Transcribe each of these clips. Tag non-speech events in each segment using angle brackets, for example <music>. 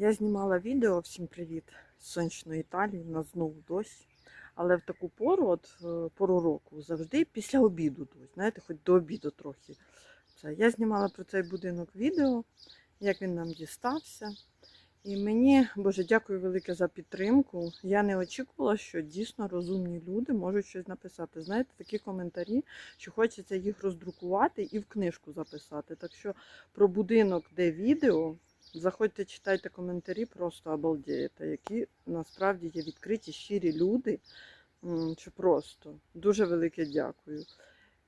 Я знімала відео, всім привіт з сонячної Італії, у нас знову дощ. Але в таку пору, от е, пору року, завжди після обіду дощ. Знаєте, хоч до обіду трохи. Це. Я знімала про цей будинок відео, як він нам дістався. І мені, Боже, дякую велике за підтримку. Я не очікувала, що дійсно розумні люди можуть щось написати. Знаєте, такі коментарі, що хочеться їх роздрукувати і в книжку записати. Так що про будинок, де відео, заходьте, читайте коментарі, просто обалдієте, які насправді є відкриті, щирі люди. Що просто дуже велике дякую.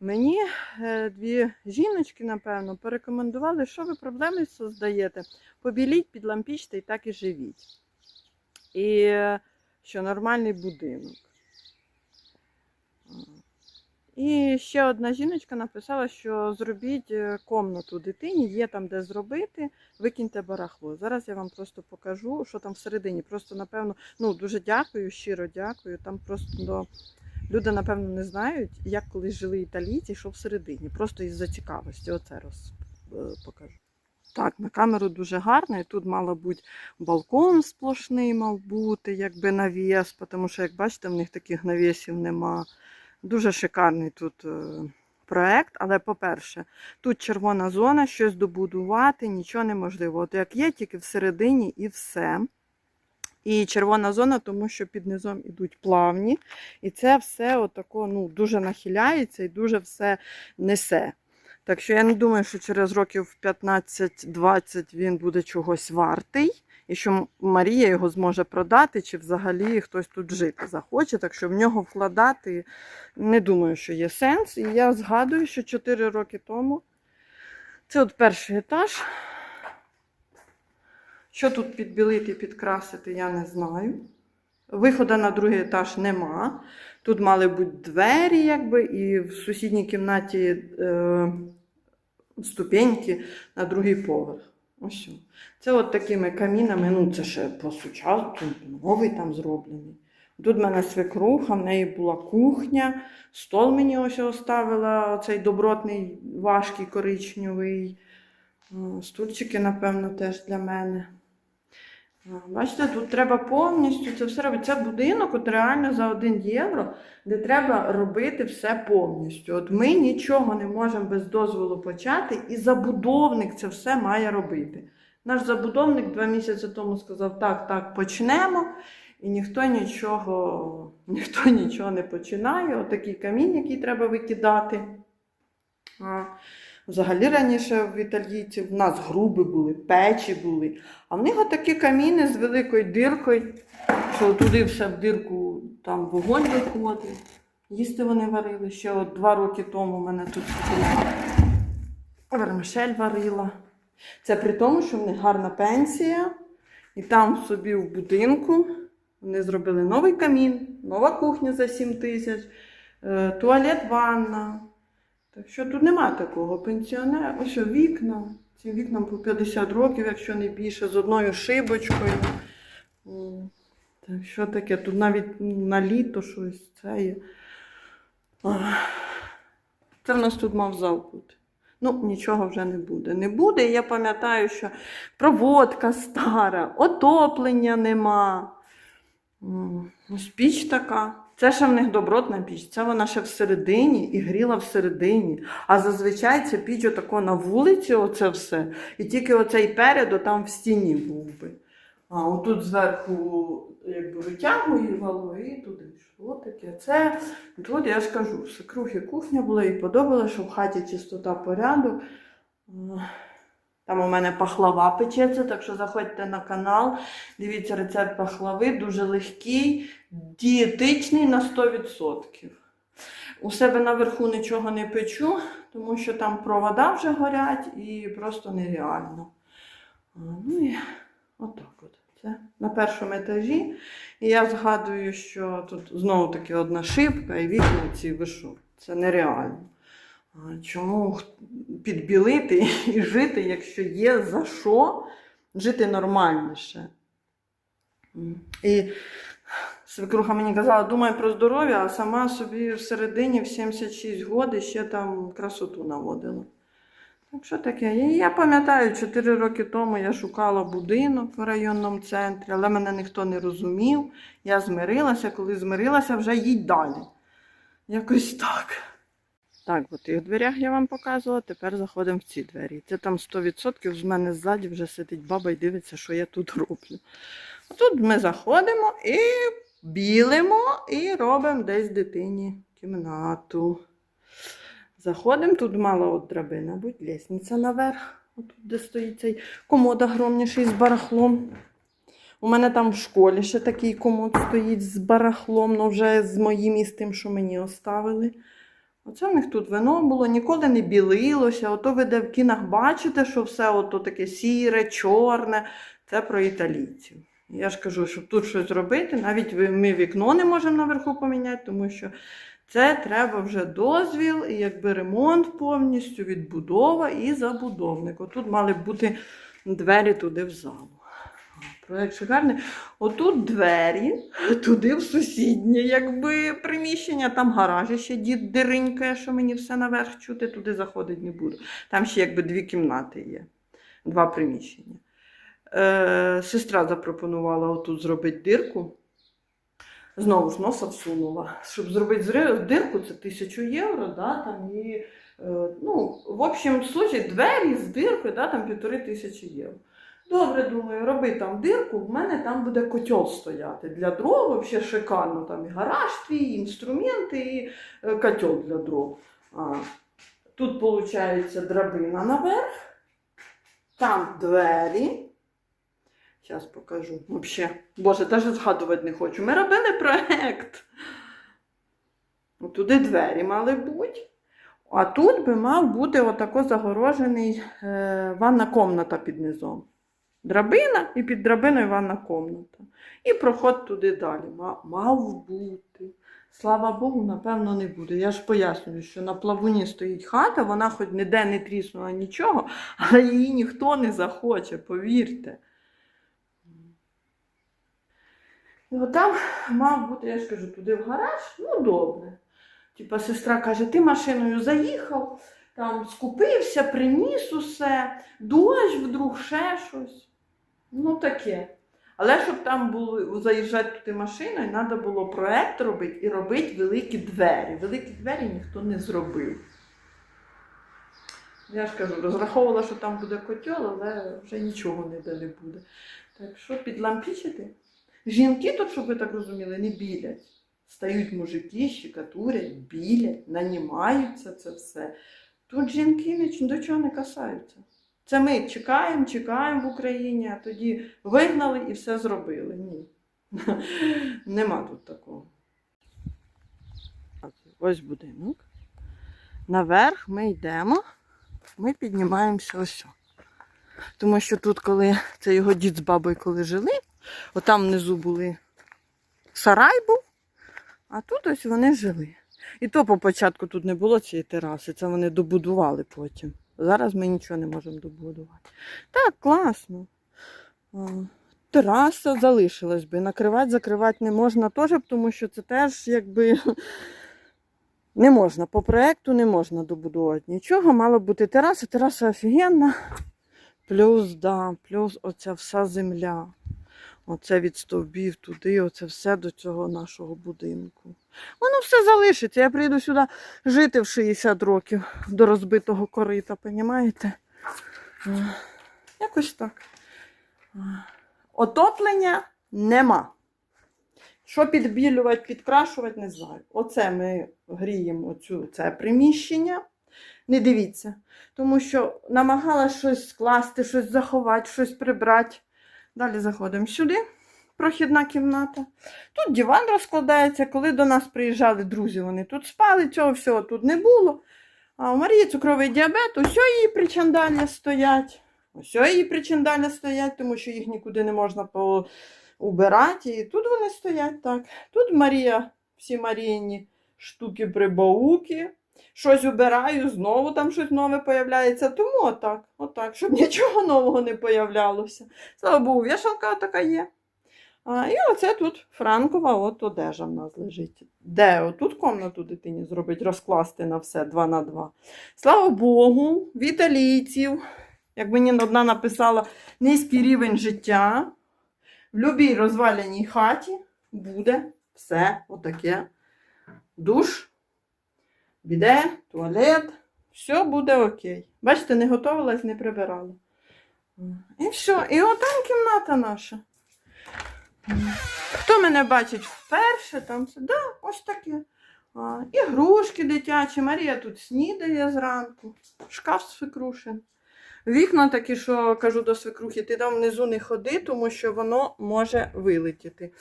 Мені е, дві жіночки, напевно, порекомендували, що ви проблеми создаєте. Побіліть, підлампічте і так і живіть. І е, що нормальний будинок. І ще одна жіночка написала, що зробіть е, комнату дитині, є там де зробити, викиньте барахло. Зараз я вам просто покажу, що там всередині. Просто, напевно, ну дуже дякую, щиро дякую. Там просто ну, люди, напевно, не знають, як колись жили італійці, що всередині. Просто із-за цікавості. Оце роз е, покажу. Так, на камеру дуже гарно. І тут мало бути балкон сплошний, мав бути, якби навіс, тому що, як бачите, в них таких навісів нема. Дуже шикарний тут е, проект. Але, по-перше, тут червона зона, щось добудувати, нічого неможливо. От як є, тільки всередині і все. І червона зона, тому що під низом ідуть плавні. І це все отако, ну, дуже нахиляється і дуже все несе. Так що я не думаю, що через років 15-20 він буде чогось вартий. І що Марія його зможе продати, чи взагалі хтось тут жити захоче. Так що в нього вкладати не думаю, що є сенс. І я згадую, що 4 роки тому це от перший етаж. Що тут підбілити, підкрасити, я не знаю. Виходу на другий етаж нема. Тут мали бути двері, якби, і в сусідній кімнаті е, ступеньки на другий поверх. Ось. Це от такими камінами, ну це ще по сучасному, новий там зроблений. Тут в мене свекруха, в неї була кухня, стол мені ось оставила, цей добротний, важкий коричневий. Стульчики, напевно, теж для мене. Бачите, тут треба повністю це все робити. Це будинок, от реально за 1 євро, де треба робити все повністю. От ми нічого не можемо без дозволу почати, і забудовник це все має робити. Наш забудовник два місяці тому сказав: так, так, почнемо. І ніхто нічого, <laughs> ніхто нічого не починає. Отакий камінь, який треба викидати. Взагалі раніше в італійців в нас груби були, печі були. А в них отакі каміни з великою диркою, що туди все в дирку там вогонь виходить. Їсти вони варили. Ще от два роки тому в мене тут вермишель варила. Це при тому, що в них гарна пенсія, і там собі в будинку вони зробили новий камін, нова кухня за 7 тисяч, е, туалет, ванна. Так що тут немає такого пенсіонера. Ось вікна. Цим вікнам по 50 років, якщо не більше, з одною шибочкою. Так що таке? Тут навіть ну, на літо щось це є. Це в нас тут мав зал бути. Ну, нічого вже не буде. Не буде. Я пам'ятаю, що проводка стара, отоплення нема. Ось піч така. Це ще в них добротна піч, це вона ще всередині і гріла всередині. А зазвичай це піч отако на вулиці, оце все. І тільки оцей переду там в стіні був би. А отут зверху якби витягувало і туди йшло таке. Це тут я ж кажу, свекрухи кухня була і подобалося, що в хаті чистота порядок. Там у мене пахлава печеться, так що заходьте на канал, дивіться рецепт пахлави, дуже легкий, дієтичний на 100%. У себе наверху нічого не печу, тому що там провода вже горять і просто нереально. Ну і отак от. Це на першому етажі. І я згадую, що тут знову таки одна шибка і вікна ці вишу. Це нереально. Чому підбілити і жити, якщо є за що жити нормальніше? І свекруха мені казала, думай про здоров'я, а сама собі всередині в 76 років ще там красоту наводила. Так що таке? Я- Я пам'ятаю, 4 роки тому я шукала будинок в районному центрі, але мене ніхто не розумів. Я змирилася, коли змирилася, вже їдь далі. Якось так. Так, от і в дверях я вам показувала, тепер заходимо в ці двері. Це там 100% з мене ззаді вже сидить баба і дивиться, що я тут роблю. Тут ми заходимо і білимо і робимо десь дитині кімнату. Заходимо, тут мала от драбина, будь лісниця наверх, отут, де стоїть цей комод огромніший з барахлом. У мене там в школі ще такий комод стоїть з барахлом, ну вже з моїм і з тим, що мені оставили. Оце в них тут вино було, ніколи не білилося. Ото ви де в кінах бачите, що все ото таке сіре, чорне. Це про італійців. Я ж кажу, щоб тут щось робити, навіть ми вікно не можемо наверху поміняти, тому що це треба вже дозвіл і якби ремонт повністю, відбудова і забудовник. Отут мали б бути двері туди в залу. Проект шикарний. Отут двері, туди в сусіднє, якби приміщення, там гаражі ще дід диринькає, що мені все наверх чути, туди заходити не буду. Там ще якби дві кімнати є, два приміщення. Е, сестра запропонувала отут зробити дирку. Знову ж носа всунула. Щоб зробити дирку, це тисячу євро, да, там, і, е, ну, в общем случаї двері з диркою да, там півтори тисячі євро. Добре, думаю, роби там дирку, в мене там буде котел стояти для дров, взагалі шикарно. Там і гараж твій, і інструменти, і е, котел для дров. А, тут, виходить, драбина наверх, там двері. Зараз покажу. Вообще, Боже, навіть згадувати не хочу. Ми робили проект. От Туди двері мали бути. А тут би мав бути отако загорожений е, ванна комната під низом. Драбина і під драбиною ванна комната. І проход туди далі. Мав бути. Слава Богу, напевно, не буде. Я ж пояснюю, що на плавуні стоїть хата, вона хоч ніде не тріснула нічого, але її ніхто не захоче, повірте. І отам мав бути, я ж кажу, туди в гараж, ну добре. Типа сестра каже, ти машиною заїхав, там скупився, приніс усе, дощ вдруг ще щось. Ну таке. Але щоб там було заїжджати туди машиною, треба було проект робити і робити великі двері. Великі двері ніхто не зробив. Я ж кажу, розраховувала, що там буде котел, але вже нічого не буде. Так що підлампічити? Жінки тут, щоб ви так розуміли, не білять. Стають мужики, щекатурять, білять, нанімаються це все. Тут жінки до чого не касаються. Це ми чекаємо, чекаємо в Україні, а тоді вигнали і все зробили. Ні. <laughs> Нема тут такого. Ось будинок. Наверх ми йдемо, ми піднімаємося ось. Тому що тут, коли це його дід з бабою коли жили, отам внизу були сарай був, а тут ось вони жили. І то по початку тут не було цієї тераси, це вони добудували потім. Зараз ми нічого не можемо добудувати. Так, класно. Тераса залишилась би. Накривати, закривати не можна теж, тому що це теж якби <laughs> не можна. По проекту не можна добудувати нічого. Мала бути тераса. Тераса офігенна. Плюс, да, плюс оця вся земля. Оце від стовбів туди, оце все до цього нашого будинку. Воно все залишиться. Я прийду сюди жити в 60 років до розбитого корита, понімаєте? Е, Якось так. Е, Отоплення нема. Що підбілювати, підкрашувати, не знаю. Оце ми гріємо оцю, це приміщення. Не дивіться, тому що намагалася щось скласти, щось заховати, щось прибрати. Далі заходимо сюди, прохідна кімната. Тут диван розкладається. Коли до нас приїжджали друзі, вони тут спали, цього всього тут не було. А у Марії цукровий діабет, ось її причандалі стоять. Ось її причандалі стоять, тому що їх нікуди не можна поубирати. І тут вони стоять так. Тут Марія, всі Маріїні штуки прибауки. Щось убираю, знову там щось нове появляється. Тому отак, отак, щоб <laughs> нічого нового не появлялося. Слава Богу, вішалка така є. А, і оце тут Франкова от одежа в нас лежить. Де отут комнату дитині зробить, розкласти на все 2 на 2. Слава Богу, в італійців, як мені одна написала, низький рівень життя. В любій розваляній хаті буде все отаке. Душ, біде, туалет, все буде окей. Бачите, не готувалась, не прибирала. І все. І отам кімната наша. Хто мене бачить вперше, там все, да, ось таке. А, ігрушки дитячі, Марія тут снідає зранку, шкаф свекрушин. Вікна такі, що кажу до свекрухи, ти там внизу не ходи, тому що воно може вилетіти.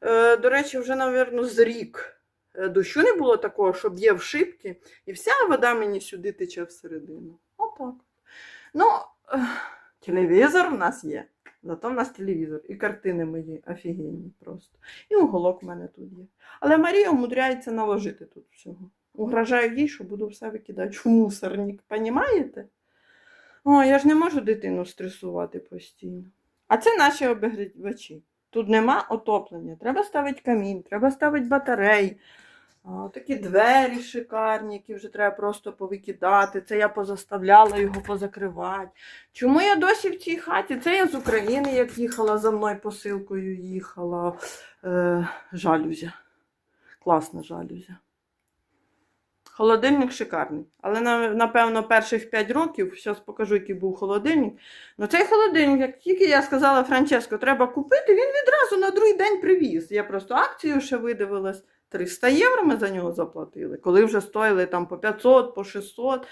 Е, до речі, вже, мабуть, з рік дощу не було такого, щоб є в шибки, і вся вода мені сюди тече всередину. Отак. Ну, е, телевізор в нас є. Зато в нас телевізор і картини мої офігенні просто. І уголок в мене тут є. Але Марія умудряється наложити тут всього. Угрожаю їй, що буду все викидати в мусорник. Понімаєте? О, я ж не можу дитину стресувати постійно. А це наші обігрівачі. Тут нема отоплення. Треба ставити камін, треба ставити батареї. Такі двері шикарні, які вже треба просто повикидати. Це я позаставляла його позакривати. Чому я досі в цій хаті? Це я з України, як їхала за мною посилкою, їхала. Е, жалюзя. Класна жалюзя. Холодильник шикарний. Але напевно перших 5 років, зараз покажу, який був холодильник. Ну цей холодильник, як тільки я сказала Франческо, треба купити, він відразу на другий день привіз. Я просто акцію ще видивилась. 300 євро ми за нього заплатили. Коли вже стоїли там по 500, по 600.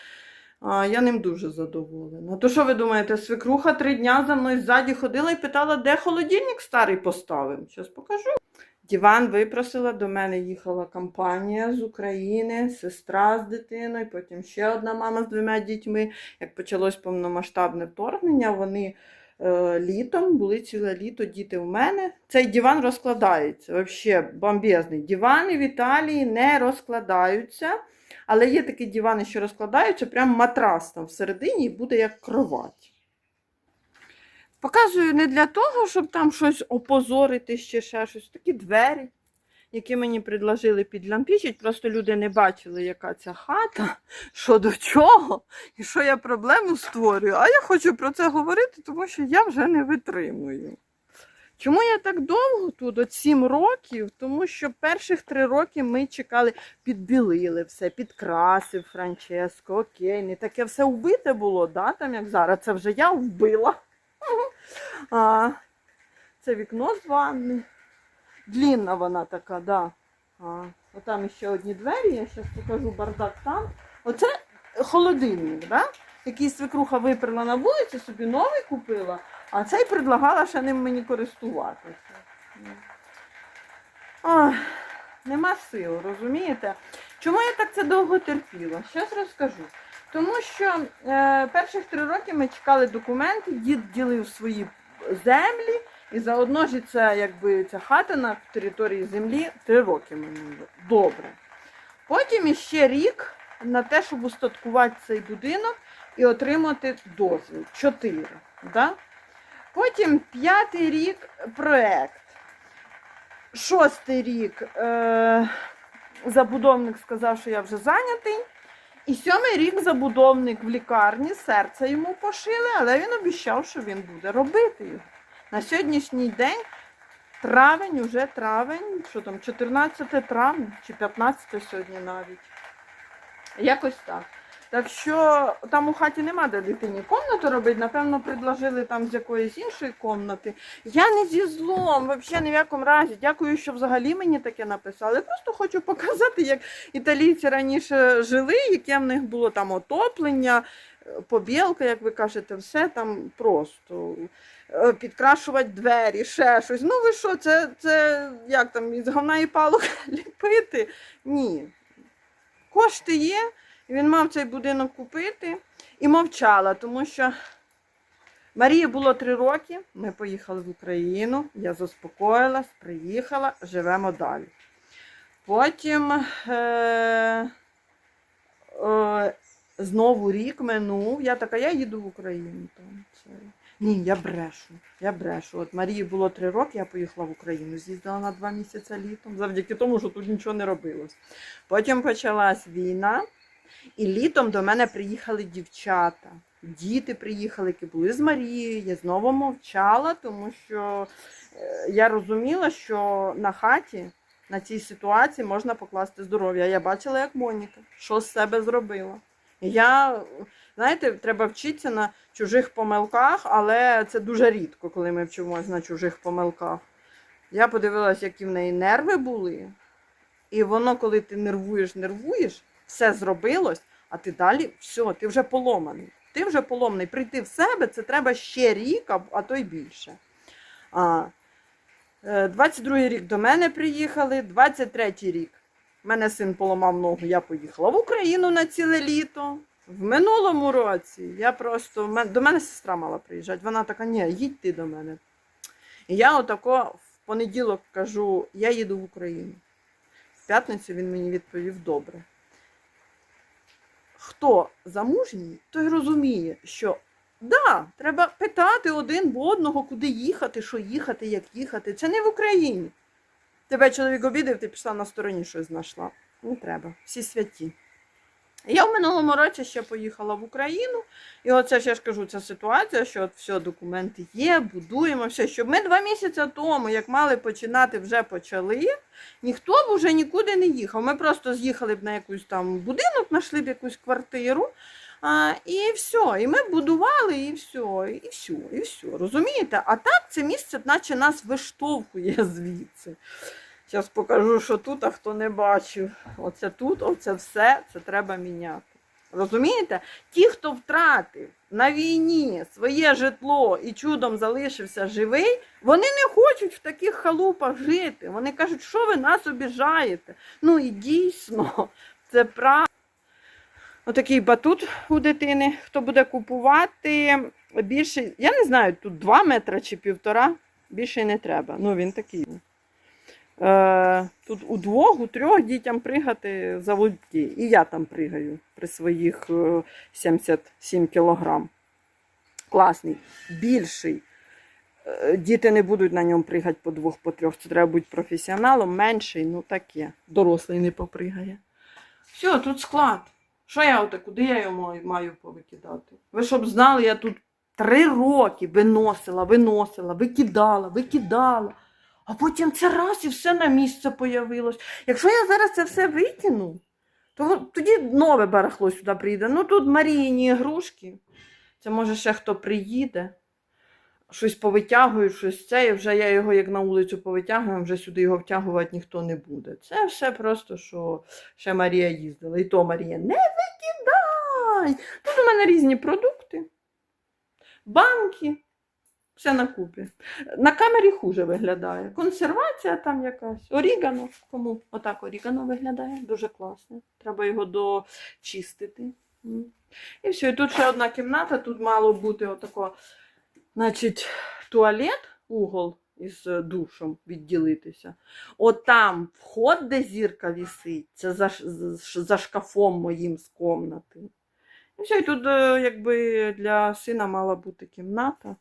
А, я ним дуже задоволена. То що ви думаєте, свекруха три дня за мною ззаді ходила і питала, де холодильник старий поставив? Зараз покажу. Діван випросила, до мене їхала компанія з України, сестра з дитиною, потім ще одна мама з двома дітьми. Як почалось повномасштабне вторгнення, вони е, літом були ціле літо діти в мене. Цей диван розкладається. Взагалі бомбезний. Дивани в Італії не розкладаються. Але є такі дивани, що розкладаються, прям матрас там всередині і буде як кровать. Показую не для того, щоб там щось опозорити, ще ще щось. Такі двері, які мені предложили підлампічить. Просто люди не бачили, яка ця хата, що до чого, і що я проблему створюю. А я хочу про це говорити, тому що я вже не витримую. Чому я так довго тут, от 7 років? Тому що перших три роки ми чекали, підбілили все, підкрасив Франческо, окей, не таке все вбите було, да, там як зараз. Це вже я вбила. А, це вікно з ванни. Длінна вона така, да. А, отам ще одні двері, я зараз покажу бардак там. Оце холодильник, да? який свекруха виперла на вулиці, собі новий купила, а цей предлагала ще ним мені користуватися. Ах, нема сил, розумієте? Чому я так це довго терпіла? Щас розкажу. Тому що е, перших три роки ми чекали документи, дід ділив свої землі, і заодно ж це, якби ця хата на території землі три роки минуло. Добре. Потім іще рік на те, щоб устаткувати цей будинок і отримати дозвіл. Чотири. Да? Потім п'ятий рік проект. Шостий рік е, забудовник сказав, що я вже зайнятий. І сьомий рік забудовник в лікарні, серце йому пошили, але він обіцяв, що він буде робити його. На сьогоднішній день, травень, уже травень, що там, 14 травня чи 15 сьогодні навіть. Якось так. Так що там у хаті нема де дитині комнату робити, напевно, предложили там з якоїсь іншої комнати. Я не зі злом, взагалі ні в якому разі. Дякую, що взагалі мені таке написали. Просто хочу показати, як італійці раніше жили, яке в них було там отоплення, побілка, як ви кажете, все там просто. Е, Підкрашувати двері, ще щось. Ну ви що, це, це як там із говна і палок <laughs> ліпити? Ні. Кошти є. Він мав цей будинок купити і мовчала, тому що Марії було три роки. Ми поїхали в Україну, я заспокоїлась, приїхала, живемо далі. Потім е, е, знову рік минув. Я така, я їду в Україну. Там, це. Ні, я брешу. Я брешу. От Марії було три роки, я поїхала в Україну. З'їздила на два місяці літом, завдяки тому, що тут нічого не робилось. Потім почалась війна, і літом до мене приїхали дівчата. Діти приїхали, які були з Марією. Я знову мовчала, тому що е, я розуміла, що на хаті на цій ситуації можна покласти здоров'я. Я бачила, як Моніка, що з себе зробила. Я, знаєте, треба вчитися на чужих помилках, але це дуже рідко, коли ми вчимося на чужих помилках. Я подивилася, які в неї нерви були. І воно, коли ти нервуєш, нервуєш, все зробилось, а ти далі все, ти вже поломаний. Ти вже поломаний. Прийти в себе це треба ще рік, а, то й більше. А, е, 22-й рік до мене приїхали, 23-й рік. Мене син поламав ногу, я поїхала в Україну на ціле літо. В минулому році я просто до мене сестра мала приїжджати. Вона така, ні, їдь ти до мене. І я отако в понеділок кажу, я їду в Україну. В п'ятницю він мені відповів добре. Хто замужній, той розуміє, що да, треба питати один в одного, куди їхати, що їхати, як їхати. Це не в Україні. Тебе чоловік обідав, ти пішла на стороні щось знайшла. Не треба. Всі святі. Я в минулому році ще поїхала в Україну, і оце ж я ж кажу, ця ситуація, що от все, документи є, будуємо все. Щоб ми два місяці тому, як мали починати, вже почали, ніхто б вже нікуди не їхав. Ми просто з'їхали б на якийсь там будинок, знайшли б якусь квартиру. А, і все, і ми будували, і все, і все, і все. Розумієте? А так це місце, наче нас виштовхує <laughs> звідси. Зараз покажу, що тут, а хто не бачив. Оце тут, оце все, це треба міняти. Розумієте? Ті, хто втратив на війні своє житло і чудом залишився живий, вони не хочуть в таких халупах жити. Вони кажуть, що ви нас обіжаєте. Ну і дійсно, це правда. Отакий батут у дитини. Хто буде купувати більше, я не знаю, тут 2 метри чи півтора, більше не треба. Ну, він такий. Е, тут у двох, у трьох дітям пригати за заводді. І я там пригаю при своїх е, 77 кілограм. Класний, більший. Е, Діти не будуть на ньому пригати по двох, по трьох. Це треба бути професіоналом, менший, ну таке. Дорослий не попригає. Все, тут склад. Що я оте, куди я його маю повикидати? Ви щоб знали, я тут три роки виносила, виносила, викидала, викидала. А потім це раз і все на місце появилось. Якщо я зараз це все викину, то тоді нове барахло сюди прийде. Ну тут Маріїні ігрушки. Це може ще хто приїде, щось повитягують, щось це, і вже я його як на вулицю повитягую, вже сюди його втягувати ніхто не буде. Це все просто, що ще Марія їздила. І то Марія, не викидай! Тут у мене різні продукти, банки. Все на купі. На камері хуже виглядає. Консервація там якась. Орігано. Кому отак орігано виглядає? Дуже класно. Треба його дочистити. І все. І тут ще одна кімната, тут мало бути отако, значить, туалет, угол із е, душем відділитися. От там вход, де зірка вісить, це за, за шкафом моїм з комнати. І все, і тут е, якби для сина мала бути кімната.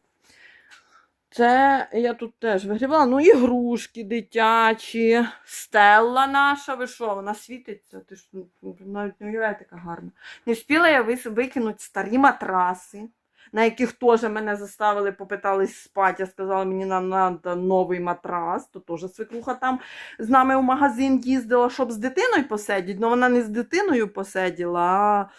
Це я тут теж вигрівала. Ну, ігрушки дитячі, стелла наша, ви що, вона світиться. Ти ж ну, навіть не уявляєте, яка гарна. Не встигла я викинути старі матраси, на яких теж мене заставили, попитались спати. Я сказала, мені нам треба новий матрас, то теж свекруха там з нами в магазин їздила, щоб з дитиною посидіти. Ну вона не з дитиною посиділа, а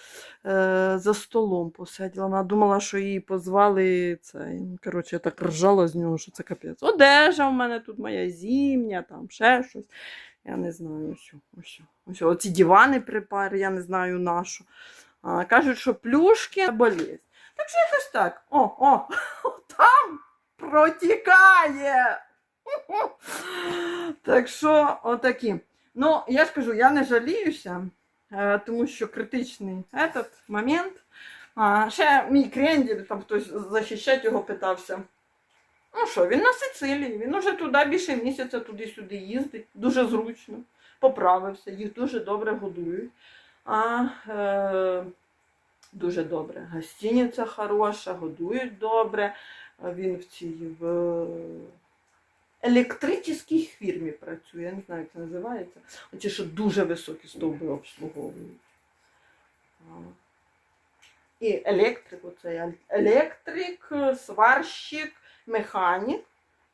е, за столом посиділа. Вона думала, що її позвали. Це. Коротше, я так ржала з нього, що це капець. Одежа в мене тут моя зімня, там ще щось. Я не знаю, ось, ось, ось. Оці дивани припари, я не знаю на що. А, кажуть, що плюшки болість. Так що якось так. О, о, <laughs> там протікає. Так що, отакі. Ну, я ж кажу, я не жаліюся, е, тому що критичний этот момент. А, ще мій крендель, там хтось захищати його питався. Ну що, він на Сицилії, він уже туди більше місяця туди-сюди їздить, дуже зручно, поправився, їх дуже добре годують. А, е, дуже добре. Гостиниця хороша, годують добре. Він в цій в електричній фірмі працює. Я не знаю, як це називається. Оці, що дуже високі стовби обслуговують. І електрик, оцей електрик, сварщик, механік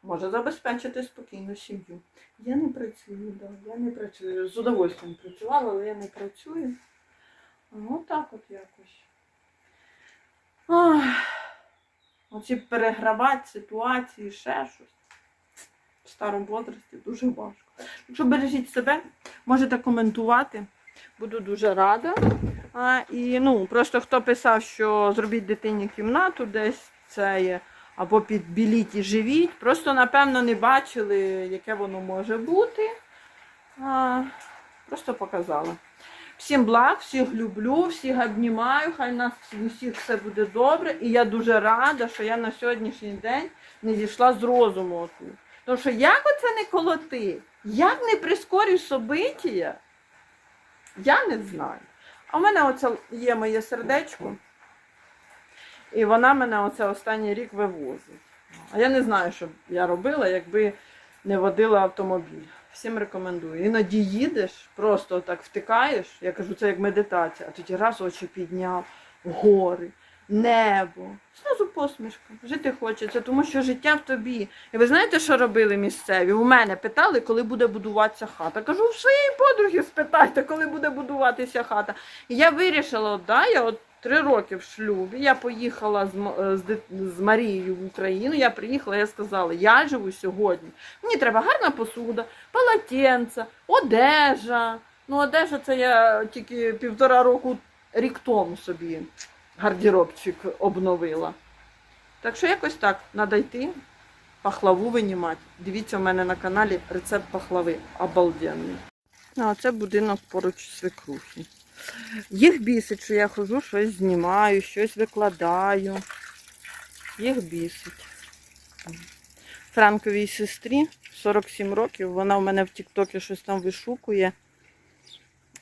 може забезпечити спокійну сім'ю. Я не працюю, да, я не працюю. З удовольствием працювала, але я не працюю. Ну так от якось. Ах, оці перегравати ситуації, ще щось. В старому возрасті дуже важко. Якщо бережіть себе, можете коментувати. Буду дуже рада. А, і ну, просто хто писав, що зробіть дитині кімнату десь це є, або підбіліть і живіть. Просто, напевно, не бачили, яке воно може бути. А, просто показала. Всім благ, всіх люблю, всіх обнімаю, хай нас у всіх все буде добре. І я дуже рада, що я на сьогоднішній день не зійшла з розуму. Тому що як оце не колоти, як не прискорюєш собиття, я не знаю. А в мене оце є моє сердечко, і вона мене оце останній рік вивозить. А я не знаю, що б я робила, якби не водила автомобіль. Всім рекомендую. Іноді їдеш, просто так втикаєш, я кажу, це як медитація, а тоді раз очі підняв, гори, небо. Зразу посмішка. Жити хочеться, тому що життя в тобі. І ви знаєте, що робили місцеві? У мене питали, коли буде будуватися хата. Кажу, в своєї подруги спитайте, коли буде будуватися хата. І я вирішила, да, я от три роки в шлюбі. Я поїхала з, е, з, з Марією в Україну. Я приїхала, я сказала, я живу сьогодні. Мені треба гарна посуда, полотенце, одежа. Ну, одежа це я тільки півтора року рік тому собі гардеробчик обновила. Так що якось так, треба йти, пахлаву винімати. Дивіться, у мене на каналі рецепт пахлави. Обалденний. А це будинок поруч свекрухи. Їх бісить, що я хожу, щось знімаю, щось викладаю. Їх бісить. Франковій сестрі 47 років. Вона в мене в Тіктокі щось там вишукує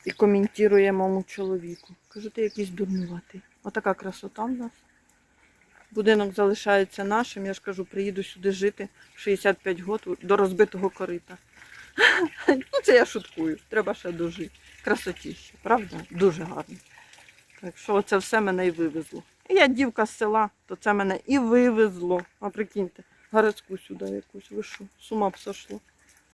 і коментує моєму чоловіку. Кажу, ти якийсь дурнуватий. Отака красота в нас. Будинок залишається нашим. Я ж кажу, приїду сюди жити в 65 років до розбитого корита. <laughs> Ну, це я шуткую. Треба ще дожити. Красотіще, правда? Дуже гарно. Так що це все мене і вивезло. І я дівка з села, то це мене і вивезло. А прикиньте, городську сюди якусь. Ви що, з ума б сошло.